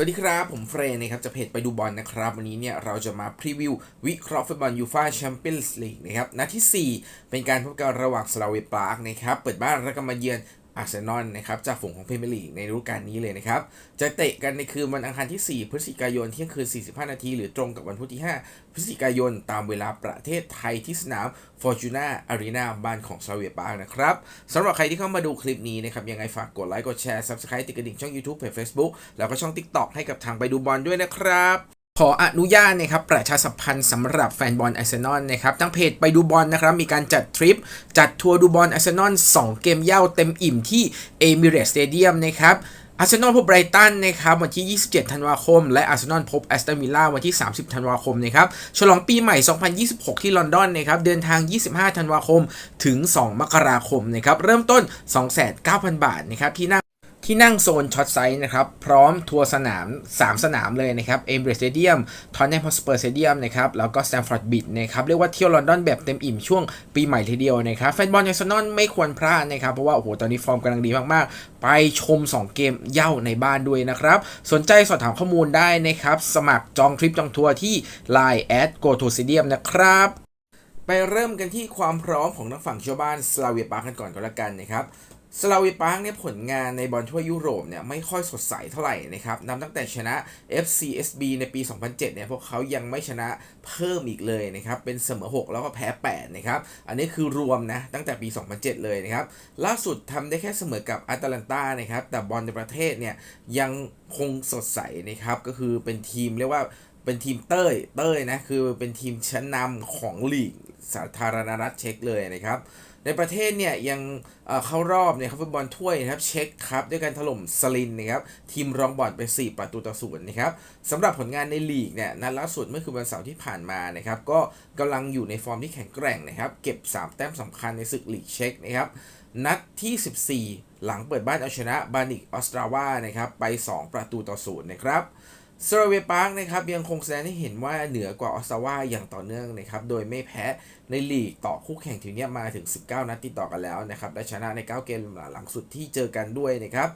สวัสดีครับ ผมเฟรนนะครับจะเพจไปดูบอลนะครับ วันนี้เนี่ยเราจะมาพรีวิว วิเคราะห์ฟุตบอลยูฟ่าแชมเปี้ยนส์ลีกนะครับนัดที่ 4 เป็นการพบกันระหว่างสลาเวปาร์กนะครับ เปิดบ้านแล้วก็มาเยือน อาร์เซนอลนะครับจากฝูงของพรีเมียร์ลีกในฤดูกาลนี้เลยนะครับ จะเตะกันในคืนวันอังคารที่ 4 พฤศจิกายนเที่ยงคืน 45 นาที หรือตรงกับวันพุธที่ 5 พฤศจิกายนตามเวลาประเทศไทยที่สนาม Fortuna Arena บ้านของซาเวียปาร์กนะครับสำหรับใครที่เข้ามาดูคลิปนี้นะครับ ยังไงฝากกดไลค์กดแชร์ Subscribe ติดกระดิ่งช่อง YouTube เพจ Facebook แล้วก็ช่อง TikTok ให้กับทางไปดูบอลด้วยนะครับ ขออนุญาตนะครับประชาสัมพันธ์สำหรับแฟนบอลอาร์เซนอลนะครับทั้งเพจไปดูบอลนะครับมีการจัดทริป จัดทัวร์ดูบอลอาร์เซนอล2 เกมเย่าเต็มอิ่มที่เอมิเรตสเตเดียมนะครับอาร์เซนอลพบไบรตันนะครับวันที่ 27 ธันวาคม และอาร์เซนอลพบแอสตันวิลล่าวันที่ 30 ธันวาคมนะครับฉลองปีใหม่ 2026 ที่ลอนดอนนะครับเดินทาง 25 ธันวาคมถึง 2 มกราคมนะครับเริ่มต้น 29,000 บาทนะครับที่นั่ง ที่นั่งโซนช็อตไซส์นะครับ พร้อมทัวร์สนาม 3 สนามเลยนะครับเอมเบรสเตเดียมทอนแนมฮอสเปอร์สเตเดียมนะครับแล้วก็สแตมฟอร์ดบิดนะครับเรียกว่าเที่ยวลอนดอนแบบเต็มอิ่มช่วงปีใหม่ทีเดียวนะครับแฟนบอลอาร์เซนอลไม่ควรพลาดนะครับ เพราะว่าโอ้โหตอนนี้ฟอร์มกำลังดีมากๆ ไปชม 2 เกมเย่าในบ้านด้วยนะครับ สนใจสอบถามข้อมูลได้นะครับ สมัครจองทริปจองทัวร์ที่ Line at go to stadium นะครับไปเริ่มกันที่ความพร้อมของนักฝั่งชาวบ้านสลาเวียปาร์กันก่อนก็แล้วกันนะครับ สลาวีปาร์กเนี่ยผลงานในบอลทั่วยุโรปเนี่ยไม่ค่อยสดใสเท่าไหร่นะครับนับตั้งแต่ชนะ FCSB ในปี 2007 เนี่ยพวกเขายังไม่ชนะเพิ่มอีกเลยนะครับ เป็นเสมอ 6 แล้วก็แพ้ 8 นะครับ อันนี้คือรวมนะตั้งแต่ปี 2007 เลยนะครับ ล่าสุดทำได้แค่เสมอกับอาตแลนตานะครับ แต่บอลในประเทศเนี่ยยังคงสดใสนะครับ ก็คือเป็นทีมเรียกว่าเป็นทีมเต้ยเต้ยนะคือเป็นทีมชั้นนำของลีกสาธารณรัฐเช็กเลยนะครับ ในประเทศเนี่ยยังเข้ารอบเนี่ยครับฟุตบอลถ้วยนะครับเช็คครับด้วยการถล่มสลินนะครับทีมรองบอลไป 4 ประตูต่อศูนย์นะครับสำหรับผลงานในลีกเนี่ยนัดล่าสุดเมื่อคืนวันเสาร์ที่ผ่านมานะครับก็กำลังอยู่ในฟอร์มที่แข็งแกร่งนะครับเก็บ 3 แต้มสำคัญในศึกลีกเช็คนะครับนัดที่ 14 หลังเปิดบ้านเอาชนะบานิกออสตราวานะครับไป 2 ประตูต่อศูนย์นะครับ เซอร์เวปาร์กนะครับยังคงแสดงให้เห็นว่าเหนือกว่าออสตาวาอย่างต่อเนื่องนะครับโดยไม่แพ้ในลีกต่อคู่แข่งถึงเนี้ยมาถึง 19 นัดติดต่อกันแล้วนะครับและชนะใน 9 เกมหลังสุดที่เจอกันด้วยนะครับ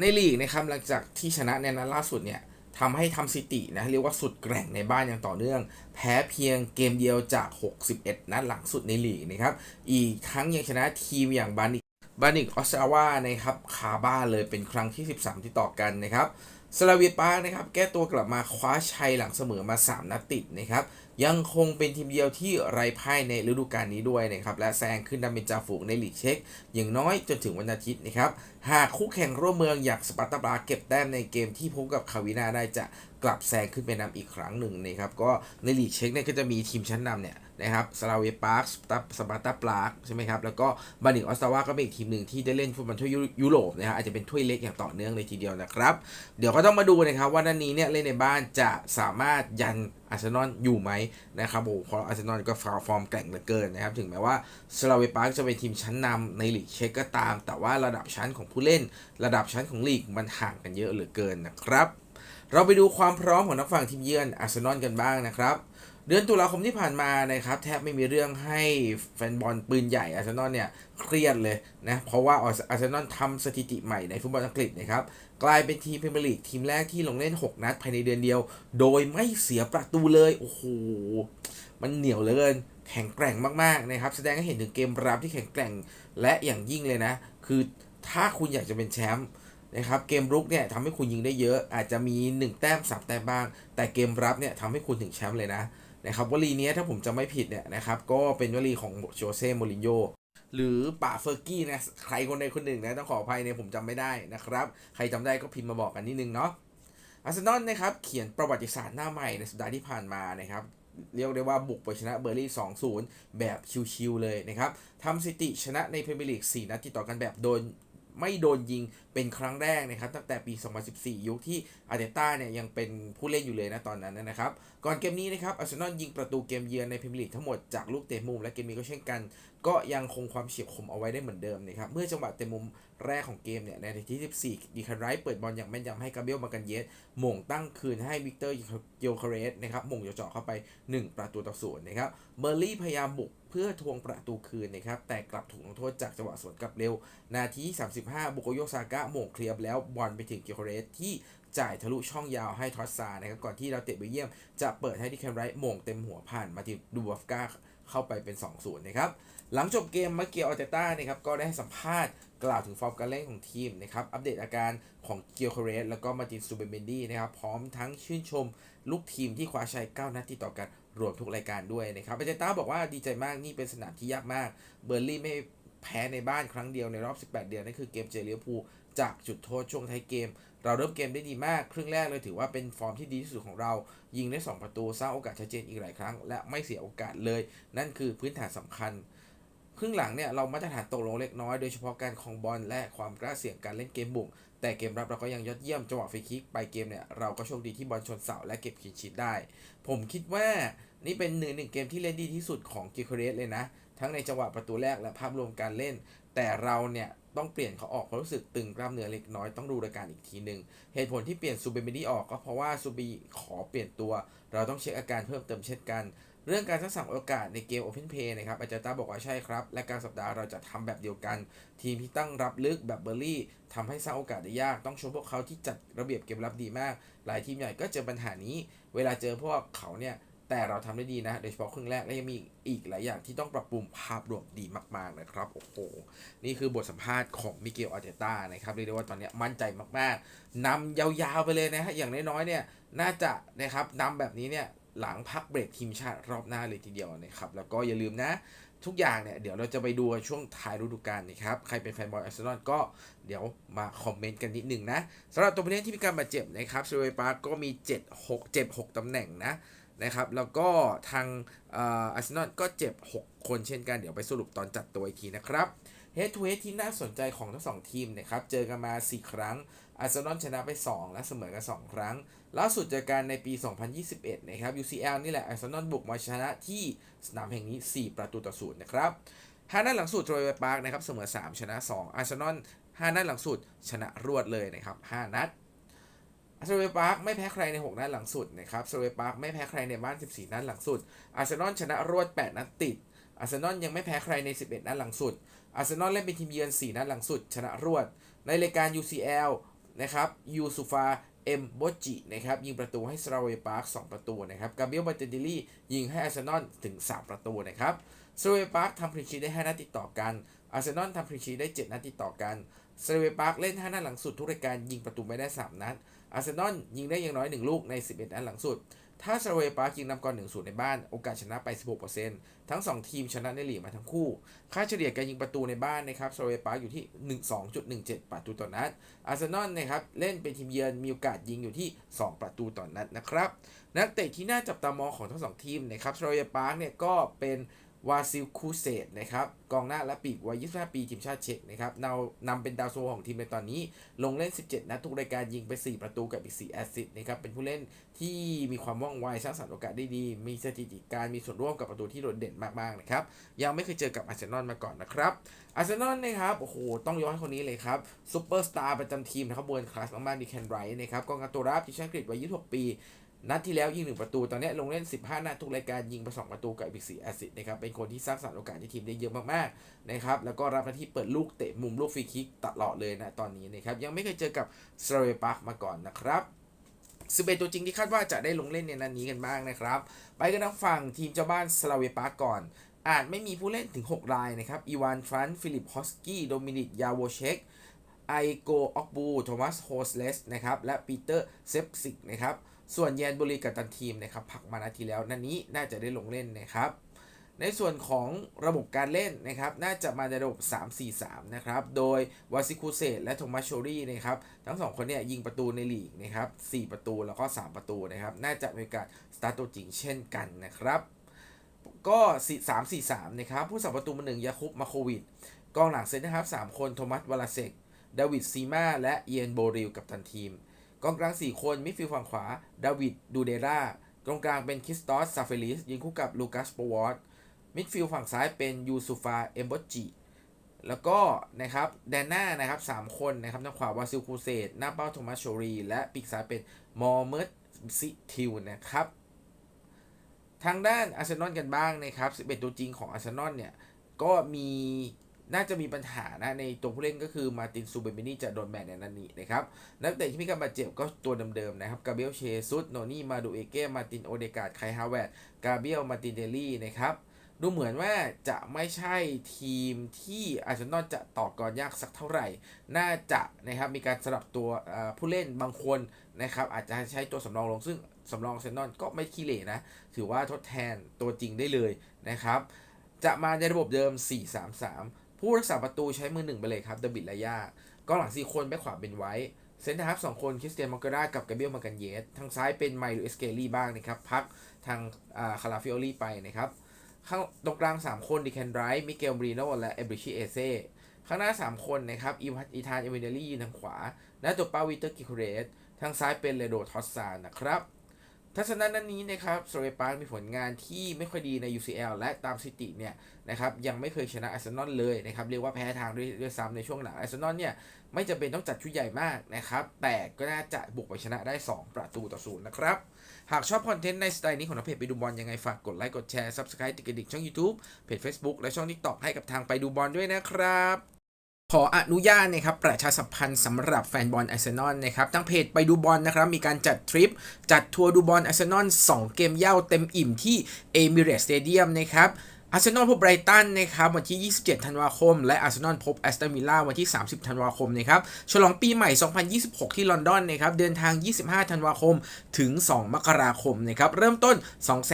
ในลีกนะครับหลังจากที่ชนะในนัดล่าสุดเนี่ยทำให้ทำสถิตินะเรียกว่าสุดแกร่งในบ้านอย่างต่อเนื่อง แพ้เพียงเกมเดียวจาก 61 นัดหลังสุดในลีกนะครับอีกครั้งยังชนะทีมอย่างบานิกบานิกออสตาวานะครับคาบ้าเลยเป็นครั้งที่ 13 ที่ต่อกันนะครับ สลาเวียปาร์นะครับแก้ตัวกลับมาคว้าชัยหลังเสมอมา 3 นัดติดนะครับยังคงเป็นทีมเดียวที่ไร้พ่ายในฤดูกาลนี้ด้วยนะครับและแซงขึ้นนำเป็นจ่าฝูงในลีกเช็คอย่างน้อยจนถึงวันอาทิตย์นะครับหากคู่แข่งร่วมเมืองอยากสปาร์ตาบราเก็บแต้มในเกมที่พบกับคาวินาได้จะกลับแซงขึ้นไปนำอีกครั้งหนึ่งนะครับก็ในลีกเช็คเนี่ยก็จะมีทีมชั้นนำเนี่ยนะครับสลาเวปาร์คสปาร์ตาปลากใช่ไหมครับแล้วก็บานิกออสตาวาก็เป็นอีกทีมหนึ่งที่ได้เล่นฟุตบอลทั่วยุโรปนะครับอาจจะเป็นถ้วยเล็กอย่างต่อเนื่องเลยทีเดียวนะครับเดี๋ยวก็ต้องมาดูนะครับว่านัดนี้เนี่ยเล่นในบ้านจะสามารถยันอาร์เซนอลอยู่ไหมนะครับโอ้เพราะอาร์เซนอลก็ฟอร์มแกร่งเหลือเกินนะครับ ถึงแม้ว่าสลาเวปาร์กจะเป็นทีมชั้นนำในลีกเช็กก็ตาม แต่ว่าระดับชั้นของผู้เล่น ระดับชั้นของลีกมันห่างกันเยอะเหลือเกินนะครับ เราไปดูความพร้อมของนักฝั่งทีมเยือนอาร์เซนอลกันบ้างนะครับ เดือนตุลาคมที่ผ่านมานะครับแทบไม่มีเรื่องให้แฟนบอลปืนใหญ่อาร์เซนอลเนี่ยเครียดเลยนะเพราะว่าอาร์เซนอลทำสถิติใหม่ในฟุตบอลอังกฤษนะครับกลายเป็นทีมพรีเมียร์ลีกทีมแรกที่ลงเล่น 6 นัดภายในเดือนเดียว โดยไม่เสียประตูเลยโอ้โหมันเหนียวเหลือเกินแข็งแกร่งมากๆนะครับแสดงให้เห็นถึงเกมรับที่แข็งแกร่งและอย่างยิ่งเลยนะ คือถ้าคุณอยากจะเป็นแชมป์นะครับเกมรุกเนี่ยทำให้คุณยิงได้เยอะ อาจจะมี 1 แต้ม3แต้มบ้าง แต่เกมรับเนี่ยทำให้คุณถึงแชมป์เลยนะ นะครับวลีนี้ถ้าผมจะไม่ผิดเนี่ยนะครับก็เป็นวลีของโจเซ่โมรินโญ่หรือป่าเฟอร์กี้นะใครคนใดคนหนึ่งนะต้องขออภัยเนี่ยผมจำไม่ได้นะครับ ใครจำได้ก็พิมพ์มาบอกกันนิดนึงเนาะอาร์เซนอลนะครับเขียนประวัติศาสตร์หน้าใหม่ในสัปดาห์ที่ผ่านมานะครับเรียกได้ว่าบุกไปชนะเบอร์ลี่ 2-0 แบบชิวๆเลยนะครับทำสถิติชนะในพรีเมียร์ลีก 4 นัดติดต่อกันแบบโดน ไม่โดนยิงเป็นครั้งแรกนะครับตั้งแต่ปี 2014 ยุคที่อาร์เตต้าเนี่ยยังเป็นผู้เล่นอยู่เลยนะตอนนั้นนะครับ ก่อนเกมนี้นะครับอาร์เซนอลยิงประตูเกมเยือนในพรีเมียร์ลีกทั้งหมดจากลูกเตะมุมและเกมนี้ก็เช่นกันก็ยังคงความเฉียบคมเอาไว้ได้เหมือนเดิมนะครับเมื่อจังหวะเตะมุมแรกของเกมเนี่ยในนาทีที่ 14 ดีคันไรท์เปิดบอลอย่างแม่นยำให้กาเบลมากันเยสหม่งตั้งคืนให้วิกเตอร์โยคาเรสนะครับหม่งเจาะเข้าไป 1 ประตูต่อศูนย์นะครับเมอร์ลี่พยายามบุกเพื่อทวงประตูคืนนะครับแต่กลับถูกลงโทษจากจังหวะสวนกลับเร็ว นาที 35 บุโกโยซากะหม่งเคลียร์แล้วบอลไปถึงเกียวเรสที่จ่ายทะลุช่องยาวให้ทอสซานะครับก่อนที่เราเตะเบลเยียม จะเปิดให้ดิแคนไรท์หม่งเต็มหัวผ่านมาติดูบอฟกา เข้าไปเป็น 2-0นะครับ หลังจบเกมมาเกียวออเตต้านะครับก็ได้ให้สัมภาษณ์กล่าวถึงฟอร์มการเล่นของทีมนะครับ อัปเดตอาการของเกียวเคเรสแล้วก็มาตินซูเบเมนดี้นะครับ พร้อมทั้งชื่นชมลูกทีมที่คว้าชัย 9 นัดติดต่อกันรวมทุกรายการด้วยนะครับอาเจต้าบอกว่าดีใจมากนี่เป็นสนามที่ยากมาก เบอร์ลี่ไม่ แพ้ในบ้านครั้งเดียวในรอบ 18 เดือนนั่นคือเกมเจอเลียวพูลจากจุดโทษช่วงท้ายเกม เราเริ่มเกมได้ดีมากครึ่งแรกเลยถือว่าเป็นฟอร์มที่ดีที่สุดของเรา ยิงได้ 2 ประตูสร้างโอกาสชัดเจนอีกหลายครั้ง และไม่เสียโอกาสเลย นั่นคือพื้นฐานสำคัญ ครึ่งหลังเนี่ยเรามาตรฐานตกลงเล็กน้อยโดยเฉพาะการคองบอลและความกล้าเสี่ยงการเล่นเกมบุก แต่เกมรับเราก็ยังยอดเยี่ยมจังหวะฟรีคิกไปเกมเนี่ยเราก็โชคดีที่บอลชนเสาและเก็บขีดชีดได้ ผมคิดว่านี่เป็นหนึ่งหนึ่งเกมที่เล่นดีที่สุดของกิเคเรสเลยนะ ทั้งในจังหวะประตูแรกและภาพรวมการเล่น แต่เราเนี่ยต้องเปลี่ยนเขาออกเพราะรู้สึกตึงกล้ามเนื้อเล็กน้อยต้องดูรายการอีกทีหนึ่งเหตุผลที่เปลี่ยนซูเบเมดี้ออกก็เพราะว่าซูบีขอเปลี่ยนตัว เราต้องเช็คอาการเพิ่มเติมเช่นกัน เรื่องการสร้างสรรค์โอกาสในเกม Open Play นะครับอาจารย์ต้าบอกว่าใช่ครับ และการสัปดาห์เราจะทำแบบเดียวกัน ทีมที่ตั้งรับลึกแบบเบอร์รี่ทำให้สร้างโอกาสได้ยาก ต้องชมพวกเขาที่จัดระเบียบเกมรับดีมาก หลายทีมใหญ่ก็เจอปัญหานี้ เวลาเจอพวกเขาเนี่ยแต่เราทำได้ดีนะ โดยเฉพาะครึ่งแรกและยังมีอีกหลายอย่างที่ต้องปรับปรุงภาพรวมดีมาก ๆ นะครับ โอ้โห นี่คือบทสัมภาษณ์ของมิเกลอาร์เตต้านะครับ เรียกได้ว่าตอนนี้มั่นใจมาก ๆนำยาว ๆ ไปเลยนะฮะ อย่างน้อย ๆ เนี่ย น่าจะนะครับนำแบบนี้เนี่ย หลังพักเบรกทีมชาติรอบหน้าเลยทีเดียวนะครับแล้วก็อย่าลืมนะ ทุกอย่างเนี่ยเดี๋ยวเราจะไปดูช่วงท้ายฤดูกาลนะครับใครเป็นแฟนบอลอาร์เซนอลก็เดี๋ยวมาคอมเมนต์กันนิดหนึ่งนะสำหรับตัวผู้เล่นที่มีการบาดเจ็บนะครับเซเวปาร์ก็มี 7 6เจ็บ6ตำแหน่งนะนะครับแล้วก็ทางอาร์เซนอลก็เจ็บ 6 คนเช่นกันเดี๋ยวไปสรุปตอนจัดตัวอีกทีนะครับ เฮดทูเฮดที่น่าสนใจของทั้งสองทีมนะครับ เจอกันมา 4 ครั้ง อาร์เซนอลชนะไป 2 และเสมอกัน 2 ครั้ง ล่าสุดจอกันในปี 2021 นะครับ UCL นี่แหละอาร์เซนอลบุกมาชนะที่สนามแห่งนี้ 4 ประตูต่อศูนย์นะครับห้านัดหลังสุดโรยปาร์กนะครับเสมอ 3 ชนะ 2 อาร์เซนอล5นัดหลังสุดชนะรวดเลยนะครับ5นัดอาร์เซนอลปาร์คไม่แพ้ใครใน 6 นัดหลังสุดนะครับเซเวปาร์คไม่แพ้ใครในบ้าน 14 นัดหลังสุด อาร์เซนอลชนะรวด 8 นัดติด อาร์เซนอลยังไม่แพ้ใครใน 11 นัดหลังสุด อาร์เซนอลเล่นเป็นทีมเยือน 4 นัดหลังสุด ชนะรวด ในรายการ UCL นะครับ ยูซูฟา เอ็มโบจินะครับ ยิงประตูให้สราเวปาร์ค2ประตูนะครับกาเบียลบาเตนดิลี่ยิงให้อาร์เซนอลถึง 3 ประตูนะครับสราเวปาร์คทำพรีชีได้ 5 นัดติดต่อกัน อาร์เซนอลทำพรีชีได้ 7 นัดติดต่อกัน สราเวปาร์คเล่น 5 นัดหลังสุดทุกรายการยิงประตูไม่ได้ 3 นัด อาร์เซนอลยิงได้อย่างน้อย 1 ลูกใน 11 นัดหลังสุด ถ้าสราเวปาร์คยิงนำก่อน1 0 ในบ้าน โอกาสชนะไป 16%ทั้ง 2 ทีมชนะในลีกมาทั้งคู่ ค่าเฉลี่ยการยิงประตูในบ้านนะครับสราเวปาร์คอยู่ที่12.17 ประตูต่อนัด อาร์เซนอลนะครับเล่นเป็นทีมเยือนมีโอกาสยิงอยู่ที่ 2 ประตูต่อนัดนะครับ นักเตะที่น่าจับตามองของทั้งสองทีมนะครับสราเวปาร์คเนี่ยก็เป็น วาซิลคูเซตนะครับกองหน้าและปีกวัย 25 ปีทีมชาติเช็กนะครับนำนำเป็นดาวซัวของทีมในตอนนี้ ลงเล่น 17 นัดทุกรายการยิงไป 4 ประตูกับอีก 4 แอสซิสต์นะครับเป็นผู้เล่นที่มีความว่องไวสร้างสรรค์โอกาสได้ดี มีสถิติการมีส่วนร่วมกับประตูที่โดดเด่นมากๆนะครับยังไม่เคยเจอกับอาร์เซนอลมาก่อนนะครับอาร์เซนอลนะครับโอ้โหต้องยกให้คนนี้เลยครับซูเปอร์สตาร์ประจำทีมนะครับเวิร์คลาสมากๆดีแคนไรท์นะครับกองกลางตัวรับทีมชาติอังกฤษวัย 26 ปี นัดที่แล้วยิง1ประตู ตอนนี้ลงเล่น 15 นัดทุกรายการยิงไป2ประตูกับอีก4แอสซิสต์นะครับ เป็นคนที่สร้างสรรค์โอกาสให้ทีมได้เยอะมากๆนะครับ แล้วก็รับหน้าที่เปิดลูกเตะมุมลูกฟรีคิกตลอดเลยนะตอนนี้นะครับ ยังไม่เคยเจอกับสเรเวปาร์กมาก่อนนะครับ11ตัวจริงที่คาดว่าจะได้ลงเล่นในนัดนี้กันบ้างนะครับ ไปกันทางฝั่งทีมเจ้าบ้านสลาเวปากก่อน อาจไม่มีผู้เล่นถึง 6 รายนะครับอีวานฟรันฟิลิปฮอสกี้โดมินิกยาโวเชกไอโกออกบูโทมัสโฮสเลสนะครับและปีเตอร์เซปซิกนะครับ ส่วนแยนบุรีกับตันทีมนะครับผักมานาทีแล้วนันนี้น่าจะได้ลงเล่นนะครับในส่วนของระบบการเล่นนะครับน่าจะมาในระบบ 3-4-3 นะครับโดยวาซิคูเซตและโทมัสโชรีนะครับทั้งสองคนเนี่ยยิงประตูในลีกนะครับ4ประตูแล้วก็ 3 ประตูนะครับน่าจะมีการสตาร์ตตัวจริงเช่นกันนะครับก็3-4-3นะครับผู้สับประตูมาหนึ่งยาคุปมาโควิดกองหลังเซนนะครับ 3 คนโทมัสวลาเซกดาวิดซีมาและเอียนโบริลกับตันทีม กองกลาง 4 คนมิดฟิลด์ฝั่งขวาดาวิดดูเดร่ากองกลางเป็นคริสตอสซาเฟลิสยิงคู่กับลูคัสโปวอตมิดฟิลด์ฝั่งซ้ายเป็นยูซูฟาเอมโบจิแล้วก็นะครับแดนหน้านะครับ3คนนะครับทางขวาวาซิลคูเซตหน้าเป้าโทมัสโชรี และปีกซ้ายเป็นมอร์เมดซิทิวนะครับ ทางด้านอาร์เซนอลกันบ้างนะครับ 11 ตัวจริงของอาร์เซนอลเนี่ย ก็มี น่าจะมีปัญหานะในตัวผู้เล่นก็คือมาตินซูเบมินี่จะโดนแบนในนันนี้นะครับนักเตะที่มีการบาดเจ็บก็ตัวเดิมๆนะครับกาเบียลเชซุสโนนี่มาดูเอเก้มาตินโอเดกาดไคฮาวเวร์ดกาเบียลมาตินเดลลี่นะครับดูเหมือนว่าจะไม่ใช่ทีมที่อาร์เซนอลจะต่อกรยากสักเท่าไหร่ น่าจะนะครับมีการสลับตัวผู้เล่นบางคนนะครับอาจจะใช้ตัวสำรองลงซึ่งสำรองเซนนอลก็ไม่ขี้เหร่นะ ถือว่าทดแทนตัวจริงได้เลยนะครับ จะมาในระบบเดิม 4-3-3 ผู้รักษาประตูใช้มือหนึ่งไปเลยครับเดบิดลายาก็หลัง4คนแบ็คขวาเป็นไว้เซนเตอร์ฮัฟสองคนคริสเตียนมอกรากับกาเบียลมากันเยสทางซ้ายเป็นไมลูเอสเกลี่บ้างนะครับ พักทางคาราฟิโอลี่ไปนะครับข้างตรงกลาง 3 คนดิแคนไรท์มิเกลบรีโนและเอบริชิเอเซ่ข้างหน้า 3 คนนะครับอีวัตอีธานเอเวนเนลี่ยืนทางขวาหน้าตัวป้าวิเตอร์กิคูเรสทางซ้ายเป็นเลโดทอสซานนะครับ ทัศนะนั้นนี้นะครับโซเรปาร์มีผลงานที่ไม่ค่อยดีใน UCL และตามสถิติเนี่ยนะครับยังไม่เคยชนะอาร์เซนอลเลยนะครับเรียกว่าแพ้ทางด้วยด้วยซ้ำในช่วงหลังอาร์เซนอลเนี่ยไม่จำเป็นต้องจัดชุดใหญ่มากนะครับแต่ก็น่าจะบุกไปชนะได้ 2 ประตูต่อศูนย์นะครับ หากชอบคอนเทนต์ในสไตล์นี้ของนักเพจไปดูบอลยังไงฝากกดไลค์กดแชร์ Subscribe ติดกระดิ่งช่อง YouTube เพจ Facebook และช่อง TikTok ให้กับทางไปดูบอลด้วยนะครับ ขออนุญาตนะครับประชาสัมพันธ์สำหรับแฟนบอลอาร์เซนอลนะครับทางเพจไปดูบอลนะครับมีการจัดทริป จัดทัวร์ดูบอลอาร์เซนอล2เกมเย่าเต็มอิ่มที่เอมิเรตสเตเดียมนะครับอาร์เซนอลพบไบรตันนะครับวันที่ 27 ธันวาคม และอาร์เซนอลพบแอสตันวิลล่าวันที่ 30 ธันวาคมนะครับฉลองปีใหม่ 2026 ที่ลอนดอนนะครับเดินทาง 25 ธันวาคมถึง 2 มกราคมนะครับเริ่มต้น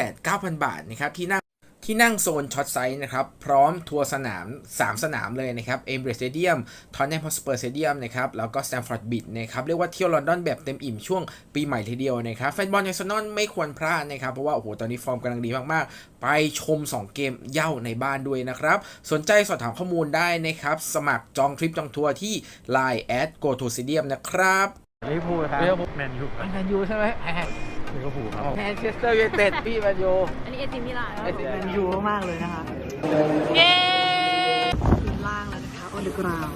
29,000 บาทนะครับที่นั่ง ที่นั่งโซนช็อตไซส์นะครับ พร้อมทัวร์สนาม 3 สนามเลยนะครับเอมเบรสเตเดียมทอนแนมพอสเปอร์สเตเดียมนะครับแล้วก็สแตมฟอร์ดบิดนะครับเรียกว่าเที่ยวลอนดอนแบบเต็มอิ่มช่วงปีใหม่ทีเดียวนะครับแฟนบอลอาร์เซนอลไม่ควรพลาดนะครับ เพราะว่าโอ้โหตอนนี้ฟอร์มกำลังดีมากๆ ไปชม 2 เกมเย่าในบ้านด้วยนะครับ สนใจสอบถามข้อมูลได้นะครับ สมัครจองทริปจองทัวร์ที่ Line แอด go to stadium นะครับลิเวอร์พูลครับลิเวอร์พูลแมนยูครับแมนยูใช่ไหมแมน ลิเวอร์พูลครับแมนเชสเตอร์ยูไนเต็ดพี่แมนยูอันนี้เอซิมิลานเอซิแมนยูมากๆเลยนะคะ เย้ทีมล่างแล้วนะคะออเดกราว